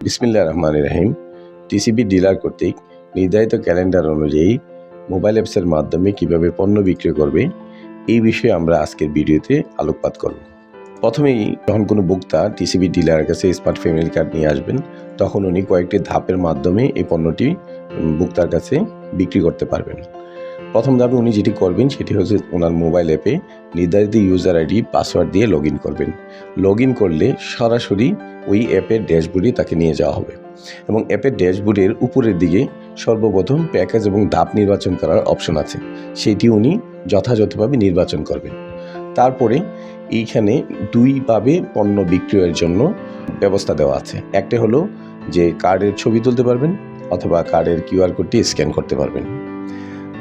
বিসমিল্লা রহমান রহিম। TCB dealer কর্তৃক নির্ধারিত calendar অনুযায়ী মোবাইল অ্যাপসের মাধ্যমে কীভাবে পণ্য বিক্রি করবে এই বিষয়ে আমরা আজকের ভিডিওতে আলোকপাত করব। প্রথমেই যখন কোনো ভোক্তা টিসিবি ডিলারের কাছে স্মার্ট ফ্যামিলি কার্ড নিয়ে আসবেন তখন উনি কয়েকটি ধাপের মাধ্যমে এই পণ্যটি উম, ভোক্তার কাছে বিক্রি করতে পারবেন। প্রথম ধাপে উনি যেটি করবেন সেটি হচ্ছে ওনার মোবাইল অ্যাপে নির্ধারিত ইউজার আইডি পাসওয়ার্ড দিয়ে লগ করবেন। লগ করলে সরাসরি ওই অ্যাপের ড্যাশবোর্ডে তাকে নিয়ে যাওয়া হবে এবং অ্যাপের ড্যাশবোর্ডের উপরের দিকে সর্বপ্রথম প্যাকেজ এবং ধাপ নির্বাচন করার অপশন আছে। সেটি উনি যথাযথভাবে নির্বাচন করবেন। তারপরে এইখানে দুইভাবে পণ্য বিক্রয়ের জন্য ব্যবস্থা দেওয়া আছে। একটা হলো যে কার্ডের ছবি তুলতে পারবেন অথবা কার্ডের কিউআর কোডটি স্ক্যান করতে পারবেন।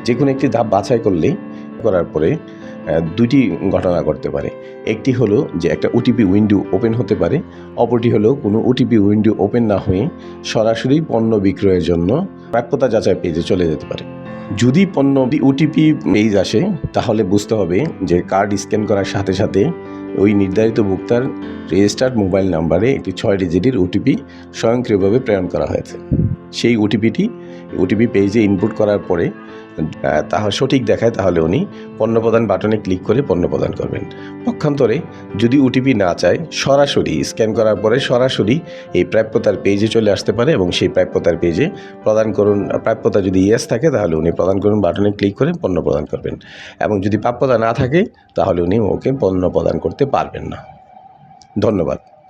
যে কোনো একটি ধাপ বাছাই করলেই করার পরে দুটি ঘটনা করতে পারে। একটি হলো যে একটা ওটিপি উইন্ডো ওপেন হতে পারে, অপরটি হলো কোনো ওটিপি উইন্ডো ওপেন না হয়ে সরাসরি পণ্য বিক্রয়ের জন্য প্রাপ্যতা যাচাই পেজে চলে যেতে পারে। যদি পণ্য ওটিপি পেজ আসে, তাহলে বুঝতে হবে যে কার্ড স্ক্যান করার সাথে সাথে ওই নির্ধারিত ভোক্তার রেজিস্টার্ড মোবাইল নাম্বারে একটি ছয় ডিজিটের ওটিপি স্বয়ংক্রিয়ভাবে প্রেরণ করা হয়েছে। সেই ওটিপিটি ওটিপি পেজে ইনপুট করার পরে তাহা সঠিক দেখায় তাহলে উনি পণ্য প্রদান বাটনে ক্লিক করে পণ্য প্রদান করবেন। পক্ষান্তরে যদি ওটিপি না চায়, সরাসরি স্ক্যান করার পরে সরাসরি এই প্রাপ্যতার পেজে চলে আসতে পারে এবং সেই প্রাপ্যতার পেজে প্রদান করুন, প্রাপ্যতা যদি ইয়েস থাকে তাহলে উনি প্রদান করুন বাটনে ক্লিক করে পণ্য প্রদান করবেন। এবং যদি প্রাপ্যতা না থাকে, তাহলে উনি ওকে পণ্য প্রদান করতে পারবেন না। ধন্যবাদ।